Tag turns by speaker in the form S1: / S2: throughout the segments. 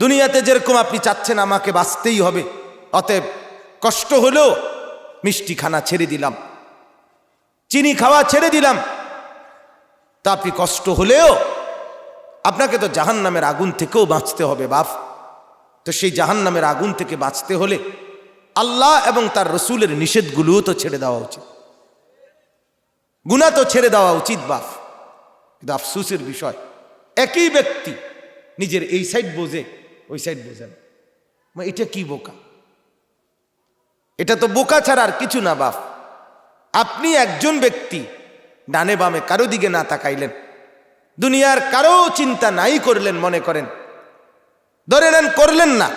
S1: দুনিয়াতে যেরকম আপনি চাচ্ছেন আমাকে বাঁচতেই হবে, অতএব কষ্ট হলেও মিষ্টি খানা ছেড়ে দিলাম, চিনি খাওয়া ছেড়ে দিলাম, তা আপনি কষ্ট হলেও আপনাকে তো জাহান নামের আগুন থেকেও বাঁচতে হবে বাপ। তো সেই জাহান নামের আগুন থেকে বাঁচতে হলে আল্লাহ এবং তার রসুলের নিষেধগুলোও তো ছেড়ে দেওয়া উচিত। গুণা তো ছেড়ে দেওয়া উচিত বাপ। কিন্তু আফসুসের বিষয়, একই ব্যক্তি নিজের এই সাইড বোঝে ওই সাইড বোঝে না মানে এটা কি বোকা? এটা তো বোকা ছাড়া আর কিছু না বাপ। আপনি একজন ব্যক্তি, ডানে বামে কারও দিকে না তাকাইলেন, দুনিয়ার কারও চিন্তা নাই করলেন, মনে করেন। ধরে নেন, করলেন না।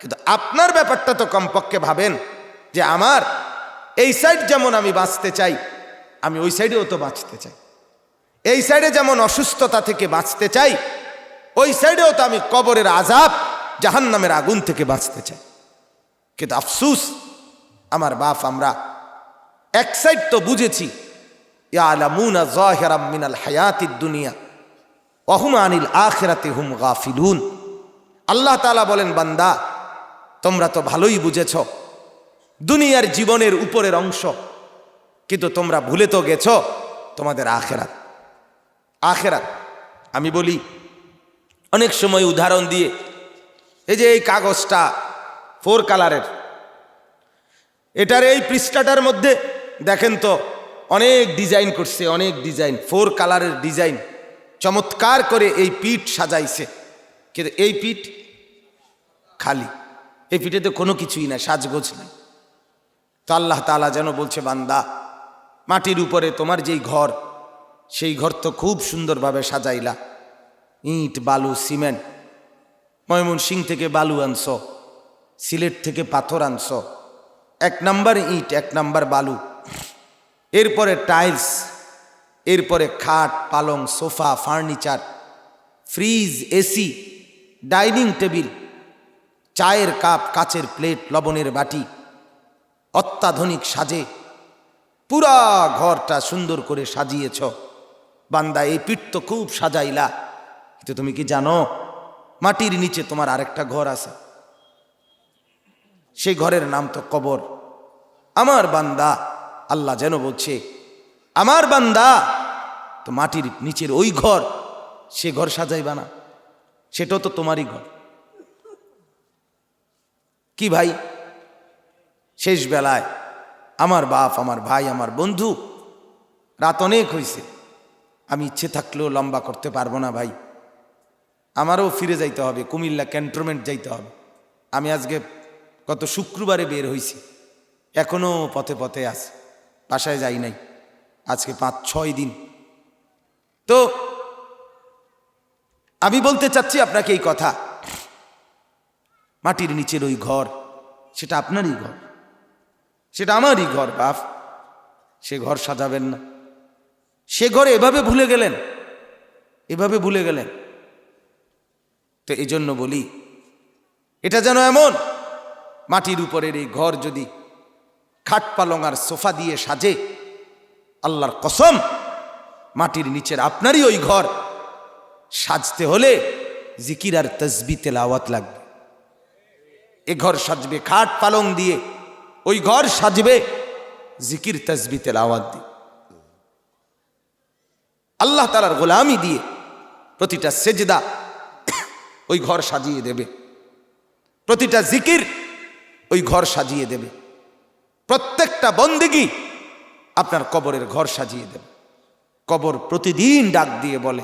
S1: কিন্তু আপনার ব্যাপারটা তো কমপক্ষে ভাবেন যে আমার এই সাইড যেমন আমি বাঁচতে চাই, আমি ওই সাইডেও তো বাঁচতে চাই। এই সাইডে যেমন অসুস্থতা থেকে বাঁচতে চাই ওই সাইডেও তো আমি কবরের আজাব জাহান্নামের আগুন থেকে বাঁচতে চাই। কিন্তু আফসুস, আমার বাপ, আমরা এক সাইড তো বুঝেছি মিনাল হায়াতিদ দুনিয়া ওহুম আনিল আল্লাহ তাআলা বলেন, বান্দা, তোমরা তো ভালোই বুঝেছ, দুনিয়ার জীবনের উপরের অংশ, কিন্তু তোমরা ভুলে তো গেছ তোমাদের আখেরাত। আখেরাত, আমি বলি অনেক সময় উদাহরণ দিয়ে, এই যে এই কাগজটা ফোর কালারের, এটার এই পৃষ্ঠাটার মধ্যে, দেখেন তো, অনেক ডিজাইন করছে, অনেক ডিজাইন, ফোর কালারের ডিজাইন, চমৎকার করে এই পিঠ সাজাইছে। কিন্তু এই পিঠ খালি, এই পিঠে তো কোনো কিছুই নাই, সাজগোজ নাই। তো আল্লাহ তালা যেন বলছে, বান্দা, মাটির উপরে তোমার যেই ঘর, সেই ঘর তো খুব সুন্দরভাবে সাজাইলা। ইট, বালু, সিমেন্ট। ময়মন সিং থেকে বালু আনছ, সিলেট থেকে পাথর আনছ। এক নাম্বার ইট, এক নাম্বার বালু। এরপরে টাইলস, এরপরে খাট, পালং, sofa, furniture, fridge, AC, dining table, চায়ের কাপ, কাচের প্লেট, লবণের বাটি, অত্যাধুনিক সাজে। পুরা ঘরটা সুন্দর করে সাজিয়েছ। বান্দা, এই পিঠ তো খুব সাজাইলা। কিন্তু তুমি কি জানো? মাটির নিচে তোমার আরেকটা ঘর আছে। সেই ঘরের নাম তো কবর। আমার বান্দা, আল্লাহ যেন বলছে, আমার বান্দা, তো মাটির নিচের ওই ঘর, সে ঘর সাজাইবা না। সেটাও তো তোমারই ঘর। কি ভাই? শেষ বেলায় আমার বাপ, আমার ভাই, আমার বন্ধু, রাত অনেক হয়েছে আমি ইচ্ছে থাকলেও লম্বা করতে পারব না ভাই। আমারও ফিরে যাইতে হবে, কুমিল্লা ক্যান্টনমেন্ট যাইতে হবে। আমি আজকে গত শুক্রবারে বের হয়েছি এখনও পথে পথে আছে, বাসায় যাই নাই, আজকে পাঁচ, ছয় দিন। তো আমি বলতে চাচ্ছি আপনাকে এই কথা, মাটির নিচের ওই ঘর, সেটা আপনারই ঘর, সেটা আমারই ঘর, বাপ, সে ঘর সাজাবেন না। সে ঘর এভাবে ভুলে গেলেন, এভাবে ভুলে গেলেন। তো এই জন্য বলি, এটা যেন এমন, মাটির উপরের এই ঘর যদি খাট পালং আর সোফা দিয়ে সাজে, আল্লাহর কসম, মাটির নিচের আপনারই ওই ঘর, সাজতে হলে জিকির আর তসবি তেলাওয়াত লাগবে। এ ঘর সাজবে খাট পালং দিয়ে, ওই ঘর সাজবে জিকির, তসবি, তেলাওয়াত দিয়ে। আল্লাহ তালার গোলামি দিয়ে প্রতিটা সেজদা ওই ঘর সাজিয়ে দেবে। প্রতিটা জিকির ওই ঘর সাজিয়ে দেবে। প্রত্যেকটা বন্দিগি আপনার কবরের ঘর সাজিয়ে দেবে। কবর প্রতিদিন ডাক দিয়ে বলে,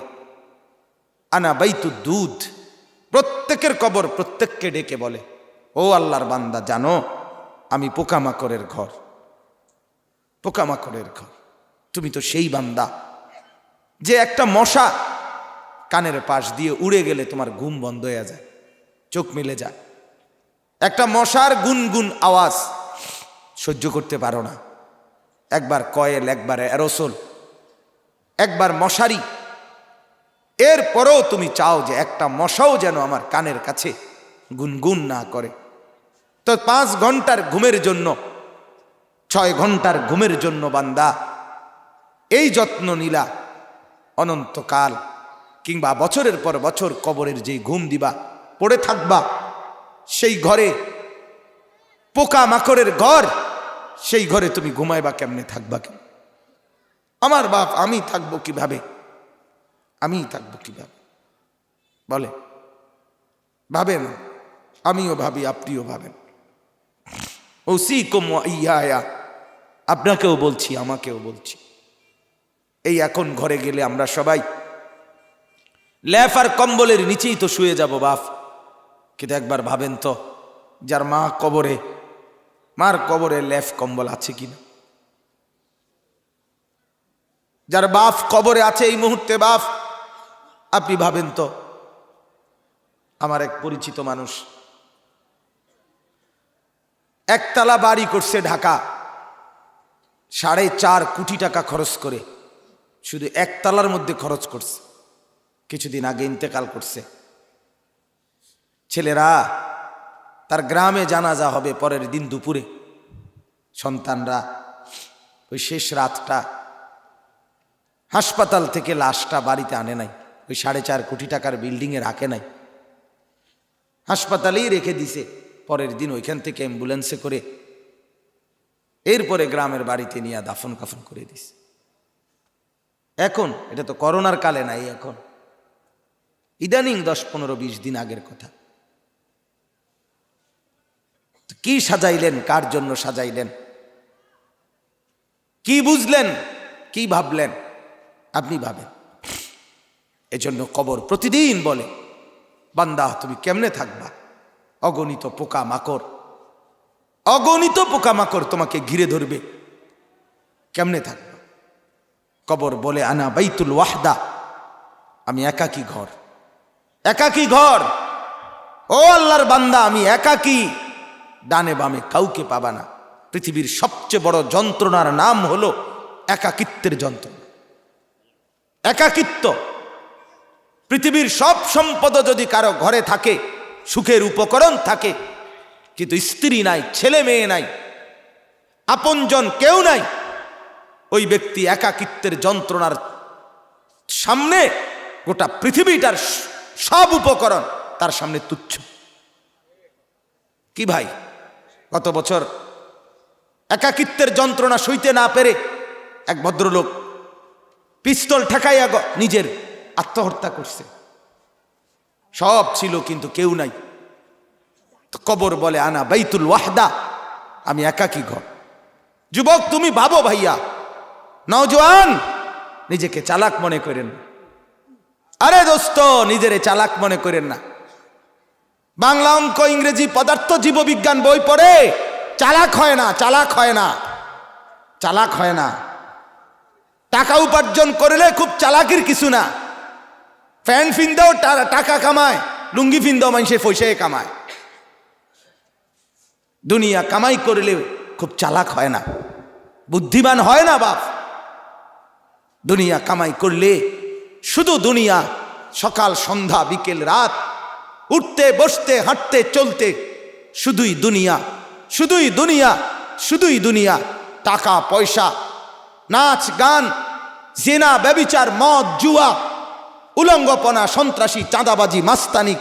S1: আনা বাইতু দুধ। প্রত্যেকের কবর প্রত্যেককে ডেকে বলে, ও আল্লাহর বান্দা, জানো, আমি পোকামাকড়ের ঘর। পোকামাকড়ের ঘর। তুমি তো সেই বান্দা যে একটা মশা কানের পাশ দিয়ে উড়ে গেলে তোমার ঘুম বন্ধ হয়ে যায়, চোখ মিলে যায়। একটা মশার গুনগুন আওয়াজ সহ্য করতে পারো না। একবার কয়েল, একবার অ্যারোসোল, একবার মশারি। এরপরেও তুমি চাও যে একটা মশাও যেন আমার কানের কাছে গুনগুন না করে। তো পাঁচ ঘণ্টার ঘুমের জন্য, ছয় ঘণ্টার ঘুমের জন্য বান্দা, এই যত্ন নিলা অনন্তকাল। কিংবা বছরের পর বছর কবরের যেই ঘুম দিবা, পড়ে থাকবা, সেই ঘরে পোকা মাকড়ের ঘর, সেই ঘরে তুমি ঘুমাইবা কেমনে থাকবা কেন আমার বাপ, আমি থাকব কীভাবে? আমি থাকব কীভাবে? বলে, ভাবেন, আমিও ভাবি, আপনিও ভাবেন। ও সি কম ইয়া আপনাকেও বলছি, আমাকেও বলছি। এই এখন ঘরে গেলে আমরা সবাই ল্যাফ আর কম্বলের নিচেই তো শুয়ে যাব বাপ। কিন্তু একবার ভাবেন তো, যার মা কবরে, মার কবরে ল্যাফ কম্বল আছে কিনা? যার বাপ কবরে আছে এই মুহূর্তে বাপ, আপনি ভাবেন তো, আমার এক পরিচিত মানুষ একতলা বাড়ি করছে ঢাকা, সাড়ে চার কোটি টাকা খরচ করে, শুধু একতলার মধ্যে খরচ করছে। কিছুদিন আগে ইন্তেকাল করছে। ছেলেরা, তার গ্রামে জানাজা হবে পরের দিন দুপুরে। সন্তানরা, ওই শেষ রাতটা হাসপাতাল থেকে লাশটা বাড়িতে আনে নাই। ওই সাড়ে চার কোটি টাকার বিল্ডিংয়ে রাখে নাই। হাসপাতালেই রেখে দিছে। পরের দিন ওইখান থেকে অ্যাম্বুলেন্সে করে এরপরে গ্রামের বাড়িতে নিয়ে দাফন কাফন করে দিস এখন, এটা তো করোনার কালে নাই এখন। ইদানিং দশ পনেরো বিশ দিন আগের কথা। কি সাজাইলেন? কার জন্য সাজাইলেন? কি বুঝলেন? কি ভাবলেন? আপনি ভাবেন। এজন্য কবর প্রতিদিন বলে, বান্দা, তুমি কেমনে থাকবা? অগণিত পোকা মাকড় অগণিত পোকা পোকামাকড় তোমাকে ঘিরে ধরবে। কেমনে থাকবে? কবর বলে, আনা বাইতুল ওয়াহদা। আমি একাকি ঘর। একাকি ঘর। ও আল্লাহর বান্দা, আমি একাকি। ডানে বামে কাউকে পাবা না। পৃথিবীর সবচেয়ে বড় যন্ত্রণার নাম হলো একাকিত্বের যন্ত্রণা। একাকিত্ব। পৃথিবীর সব সম্পদ যদি কারও ঘরে থাকে, সুখের উপকরণ থাকে, কিন্তু স্ত্রী নাই, ছেলে মেয়ে নাই, আপনজন কেউ নাই, ওই ব্যক্তি একাকিত্বের যন্ত্রণার সামনে গোটা পৃথিবীটার সব উপকরণ তার সামনে তুচ্ছ। কি ভাই? গত বছর একাকিত্বের যন্ত্রণা সইতে না পেরে এক ভদ্রলোক পিস্তল ঠেকাইয়া নিজের আত্মহত্যা করছে। সব ছিল কিন্তু কেউ নাই। কবর বলে, আনা বাইতুল ওয়াহদা, আমি একাকি ঘর। যুবক, তুমি ভাবো ভাইয়া। নওজোয়ান, নিজেকে চালাক মনে করেন। আরে দোস্ত, নিজেরে চালাক মনে করেন না। বাংলা অঙ্ক, ইংরেজি পদার্থ, জীববিজ্ঞান বই পড়ে চালাক হয় না, চালাক হয় না, চালাক হয় না। টাকা উপার্জন করলে খুব চালাকির কিছু না। ফ্যান ফিন্দাও টাকা কামায়, লুঙ্গি ফিন্দাও মানুষের পয়সায় কামায়। দুনিয়া কামাই করলে খুব চালাক হয় না, বুদ্ধিমান হয় না বাপ। দুনিয়া কামাই করলে শুধু দুনিয়া, সকাল, সন্ধ্যা, বিকেল, রাত, উঠতে, বসতে, হাঁটতে, চলতে, শুধুই দুনিয়া শুধুই দুনিয়া শুধুই দুনিয়া, টাকা, পয়সা, নাচ, গান, জেনা, ব্যবিচার, মদ, জুয়া, উলঙ্গপনা, সন্ত্রাসী, চাঁদাবাজি, মাস্তানি,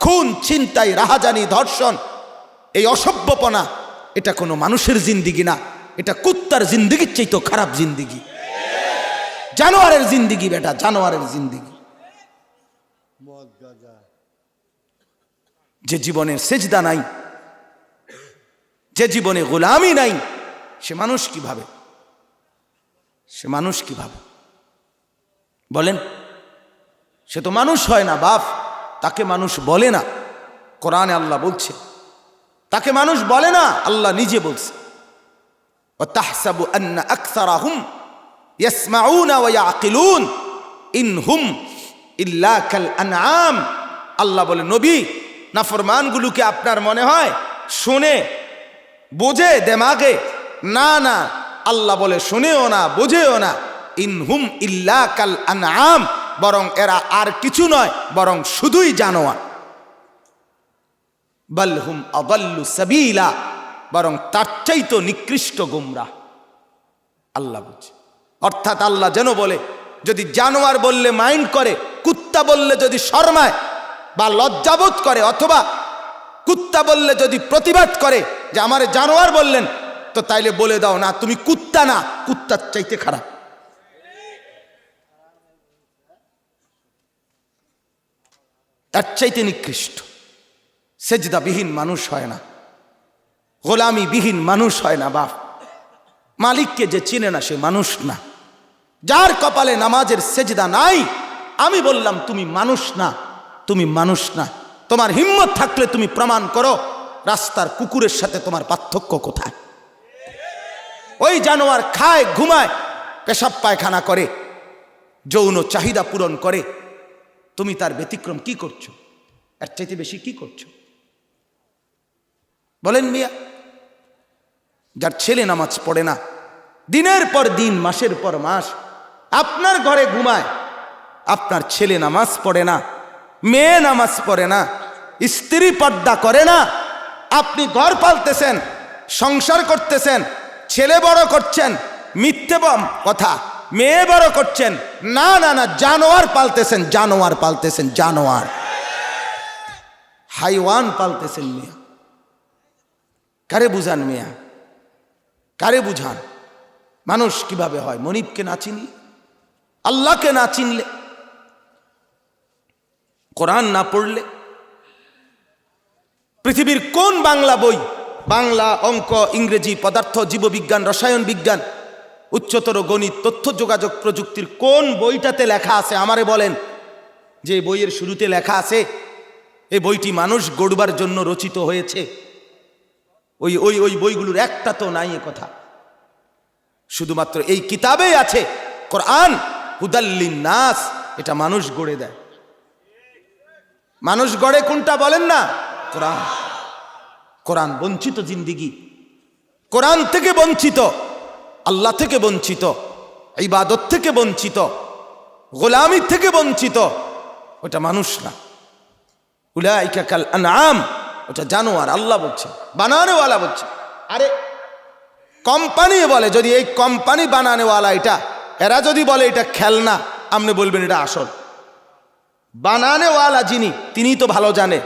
S1: খুন, ছিনতাই, রাহাজানি, ধর্ষণ, এই অসভ্যপনা, এটা কোনো মানুষের জিন্দিগি না, এটা কুত্তার জিন্দিগির চাইতো খারাপ জিন্দিগি। জানোয়ারের জিন্দিগি, বেটা, জানোয়ারের জিন্দিগি। যে জীবনের সেজদা নাই, যে জীবনে গোলামি নাই, সে মানুষ কীভাবে? সে মানুষ কীভাবে? বলেন, সে তো মানুষ হয় না, বাপ, তাকে মানুষ বলে না। কোরআনে আল্লাহ বলছে, তাকে মানুষ বলে না, আল্লাহ নিজে বলছে। ও তাহসাবু আন্না আকসারাহুম ওয়া আকিলুন ইনহুম কাল আল্লাহ বলে, নবী, নাফরমানগুলোকে আপনার মনে হয়? শুনে, বোঝে, দেমাগে? না না, আল্লাহ বলে, শুনেও না, বোঝেও না। ইনহুম ইল্লা কাল আনাম বরং এরা আর কিছু নয়, বরং শুধুই জানোয়ার। বলহুম অবাল্লু সাবিলা, বরং তার চাইতো নিকৃষ্ট গুমরা আল্লাহ বুঝে অর্থাৎ আল্লাহ যেন বলে, যদি জানোয়ার বললে মাইন্ড করে, কুত্তা বললে যদি শর্মায়, বা লজ্জাবোধ করে, অথবা কুত্তা বললে যদি প্রতিবাদ করে, যে আমারে জানোয়ার বললেন, তো তাইলে বলে দাও, না, তুমি কুত্তা না, কুত্তার চাইতে খারাপ। তার চাইতে নিকৃষ্ট। সেজদাবিহীন মানুষ হয় না। গোলামিবিহীন মানুষ হয় না, বাপ। মালিককে যে চিনে না, সে মানুষ না। যার কপালে নামাজের সেজদা নাই, আমি বললাম, তুমি মানুষ না, তুমি মানুষ না। তোমার হিম্মত থাকলে তুমি প্রমাণ করো, রাস্তার কুকুরের সাথে তোমার পার্থক্য কোথায়? ওই জানোয়ার খায়, ঘুমায়, পেশাব পায়খানা করে, যৌন চাহিদা পূরণ করে। তুমি তার ব্যতিক্রম কি করছ? এর চাইতে বেশি কি করছ? বলেন মিয়া, যার ছেলে নামাজ পড়ে না, দিনের পর দিন, মাসের পর মাস আপনার ঘরে ঘুমায়, আপনার ছেলে নামাজ পড়ে না, মেয়ে নামাজ পড়ে না, স্ত্রী পর্দা করে না, আপনি ঘর পালতেছেন, সংসার করতেছেন, ছেলে বড় করছেন, মিথ্যে কথা, মেয়ে বড় করছেন, না না না, জানোয়ার পালতেছেন জানোয়ার পালতেছেন, জানোয়ার। হাইওয়ান পালতেছেন মিয়া। কারে বুঝান মিয়া? কারে বুঝান? মানুষ কীভাবে হয়? মনিবকে না চিনলে আল্লাহকে না চিনলে, কোরআন না পড়লে, পৃথিবীর কোন বাংলা বই, বাংলা অঙ্ক, ইংরেজি পদার্থ, জীববিজ্ঞান, রসায়ন বিজ্ঞান, উচ্চতর গণিত, তথ্য যোগাযোগ প্রযুক্তির কোন বইটাতে লেখা আছে, আমারে বলেন। যে বইয়ের শুরুতে লেখা আছে, এই বইটি মানুষ গড়বার জন্য রচিত হয়েছে। ওই ওই ওই বইগুলোর একটা তো নাই কথা। শুধুমাত্র এই কিতাবেই আছে, কোরআন হুদাল্লিন নাস, এটা মানুষ গড়ে দেয়। মানুষ গড়ে কোনটা বলেন না? কোরআন। কোরআন বঞ্চিত জিন্দিগি। কোরআন থেকে বঞ্চিত, আল্লাহ থেকে বঞ্চিত, ইবাদত থেকে বঞ্চিত গোলামির থেকে বঞ্চিত, ওটা মানুষ না। উলাইকা কাল আনআম, ওটা জানোয়ার, আল্লাহ বলছে, বানানেওয়ালা বলছে। আরে, কোম্পানি বলে, যদি এই কোম্পানি বানানেওয়ালা এটা এরা যদি বলে এটা খেলনা, আপনি বলবেন এটা আসল। বানানেওয়ালা যিনি তিনি তো ভালো জানে।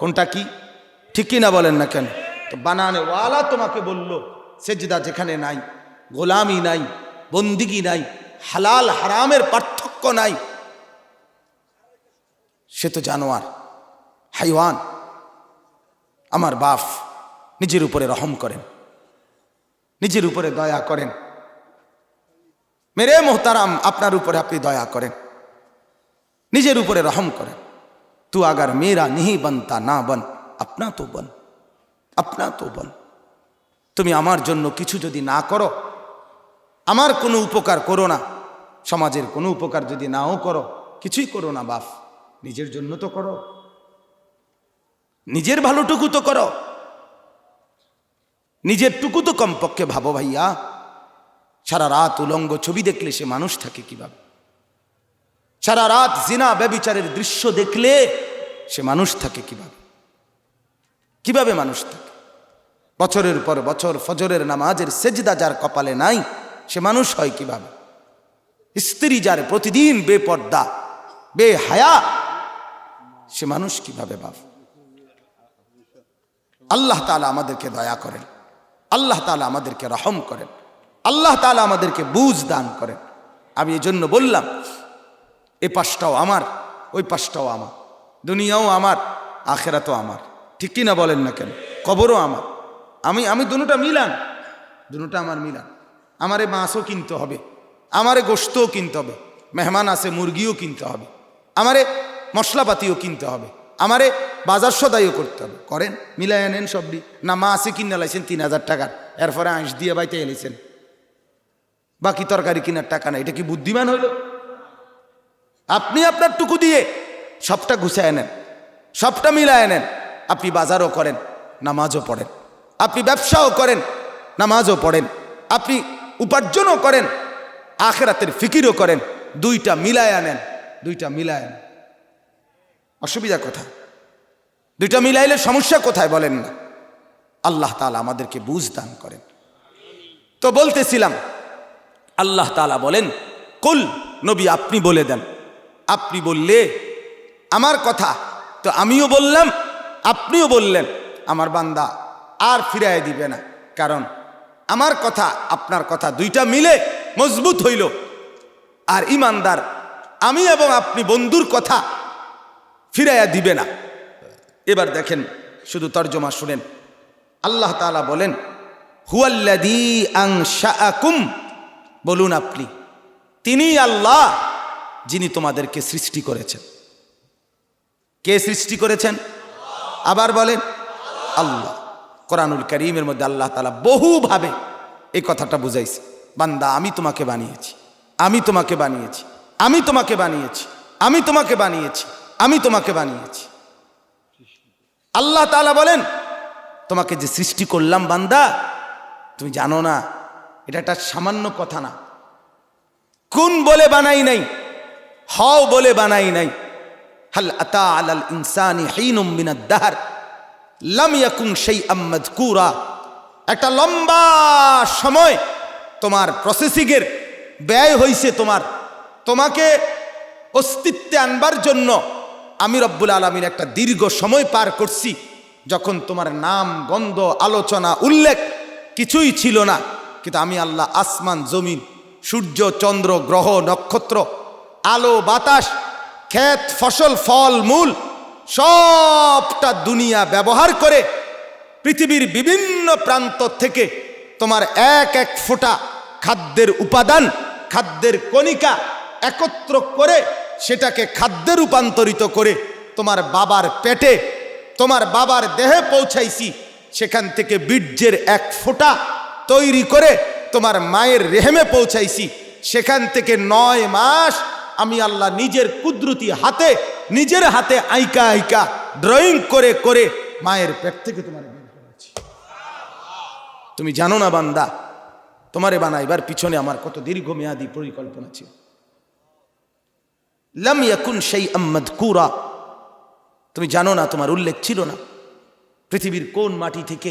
S1: কোনটা কি? ঠিক কি না বলেন না কেন? তো বানানেওয়ালা তোমাকে বলল, সেজদা যেখানে নাই, গোলামি নাই, বন্দিগি নাই, হালাল হারামের পার্থক্য নাই। সে তো জানোয়ার, হাইওয়ান। আমার বাপ নিজের উপরে রহম করেন, নিজের উপরে দয়া করেন। মেরে মোহতারাম, আপনার উপরে আপনি দয়া করেন। নিজের উপরে রহম করেন। তু আগার মেরা নিহি বনতা না বন, আপনা তো বন, আপনা তো বন। তুমি আমার জন্য কিছু যদি না করো, আমার কোনো উপকার করো না। সমাজের কোনো উপকার যদি নাও করো, কিছুই করো না বাপ নিজের জন্য তো করো। নিজের ভালোটুকু তো করো। নিজের টুকু তো কমপক্ষে ভাবো ভাইয়া। সারা রাত উলঙ্গ ছবি দেখলে সে মানুষ থাকে কীভাবে? সারা রাত জিনা ব্যবিচারের দৃশ্য দেখলে সে মানুষ থাকে কীভাবে? কীভাবে মানুষ থাকে? বছরের পর বছর ফজরের নামাজের সেজদা যার কপালে নাই, সে মানুষ হয় কীভাবে? স্ত্রী যার প্রতিদিন বেপর্দা বে হায়া সে মানুষ কীভাবে বাপ আল্লাহ তালা আমাদেরকে দয়া করেন। আল্লাহ তালা আমাদেরকে রহম করেন। আল্লাহ তালা আমাদেরকে বুঝ দান করেন। আমি এই জন্য বললাম, এ পাশটাও আমার, ওই পাশটাও আমার। দুনিয়াও আমার, আখেরাতও আমার। ঠিক কি না বলেন না কেন? কবরও আমার। আমি আমি দুটা মিলান। দুটা আমার মিলান। আমারে মাছও কিনতে হবে। আমারে গোস্তও কিনতে হবে। মেহমান আছে, মুরগিও কিনতে হবে। আমারে মশলাপাতিও কিনতে হবে। আমারে বাজার সদাইও করতে হবে। করেন মিলাই আনেন সবটি। না, মা আছে, কিনে লাইছেন তিন হাজার টাকার। এরপরে আঁশ দিয়ে বাইতে এলেছেন বাকি তরকারি কেনার টাকা না এটা কি বুদ্ধিমান হইল? আপনি আপনার টুকু দিয়ে সবটা গুছায় নেন, সবটা মিলায় নেন। আপনি বাজারও করেন, নামাজও পড়েন। আপনি ব্যবসাও করেন, নামাজও পড়েন। আপনি উপার্জনও করেন, আখেরাতের ফিকিরও করেন। দুইটা মিলায় আনেন দুইটা মিলায় আনেন অসুবিধা কোথায়? দুইটা মিলাইলে সমস্যা কোথায় বলেন না? আল্লাহ তালা আমাদেরকে বুঝ দান করেন। তো বলতেছিলাম আল্লাহ তালা বলেন, কুল, নবী আপনি বলে দেন। আপনি বললে আমার কথা, তো আমিও বললাম, আপনিও বললেন, আমার বান্দা আর ফিরাই দিবে না। কারণ আমার কথা, আপনার কথা দুইটা মিলে মজবুত হইল। আর ইমানদার, আমি এবং আপনি বন্ধুর কথা ফিরাইয়া দিবে না। এবার দেখেন, শুধু তর্জমা শুনেন। আল্লাহ তালা বলেন হুয়াল্লাদি আংশাআকুম বলুন আপনি তিনি আল্লাহ যিনি তোমাদেরকে সৃষ্টি করেছেন। কে সৃষ্টি করেছেন? আবার বলেন, আল্লাহ। কোরআনুল করিমের মধ্যে আল্লাহ তালা বহুভাবে এই কথাটা বুঝাইছে। বান্দা, আমি তোমাকে বানিয়েছি, আমি তোমাকে বানিয়েছি, আমি তোমাকে বানিয়েছি, আমি তোমাকে বানিয়েছি, আমি তোমাকে বানিয়েছি। আল্লাহ তাআলা বলেন, তোমাকে যে সৃষ্টি করলাম বান্দা, তুমি জানো না এটা একটা সামান্য কথা না। কোন বলে বানাই নাই, হও বলে বানাই নাই। হাল আতা আলাল ইনসানি হিনুম মিনাদ দাহার, লাম ইয়াকুন শাইআম মাযকুরা। একটা লম্বা সময় তোমার প্রসেসিংয়ের ব্যয় হইছে তোমার। তোমাকে অস্তিত্বে আনবার জন্য আমি রব্বুল আলমীর একটা দীর্ঘ সময় পার করছি, যখন তোমার নাম, গন্ধ, আলোচনা, উল্লেখ কিছুই ছিল না। কিন্তু আমি আল্লাহ আসমান, জমিন, সূর্য, চন্দ্র, গ্রহ, নক্ষত্র, আলো, বাতাস, ক্ষেত, ফসল, ফল, মূল, সবটা দুনিয়া ব্যবহার করে পৃথিবীর বিভিন্ন প্রান্ত থেকে তোমার এক এক ফোঁটা খাদ্যের উপাদান, খাদ্যের কণিকা একত্র করে সেটাকে খাদ্যে রূপান্তরিত করে তোমার বাবার পেটে, তোমার বাবার দেহে পৌঁছাইছি, সেখান থেকে বীর্যের এক ফোঁটা তৈরি করে তোমার মায়ের রেহেমে পৌঁছাইছি। সেখান থেকে নয় মাস আমি আল্লাহ নিজের কুদরতি হাতে, নিজের হাতে আইকা আইকা ড্রয়িং করে করে মায়ের পেট থেকে তোমার তুমি জানো না বান্দা, তোমারে বানাইবার পিছনে আমার কত দীর্ঘমেয়াদী পরিকল্পনা ছিল। লাম ইয়াকুন সেই আম্মদ কুরা তুমি জানো না, তোমার উল্লেখ ছিল না। পৃথিবীর কোন মাটি থেকে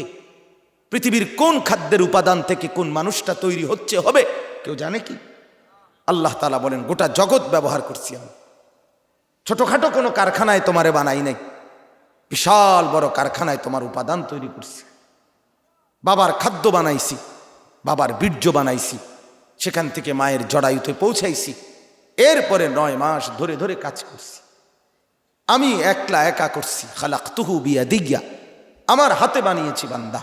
S1: পৃথিবীর কোন খাদ্যের উপাদান থেকে কোন মানুষটা তৈরি হচ্ছে হবে, কেউ জানে কি? আল্লাহ তালা বলেন, গোটা জগৎ ব্যবহার করছি আমি। ছোটখাটো কোনো কারখানায় তোমারে বানাই নাই। বিশাল বড় কারখানায় তোমার উপাদান তৈরি করছি। বাবার খাদ্য বানাইছি, বাবার বীর্য বানাইছি, সেখান থেকে মায়ের জড়ায়ুতে পৌঁছাইছি। এরপরে নয় মাস ধরে ধরে কাজ করছি। আমি একলা একা করছি। খালাক তুহু বিয়া দিগিয়া আমার হাতে বানিয়েছি বান্দা।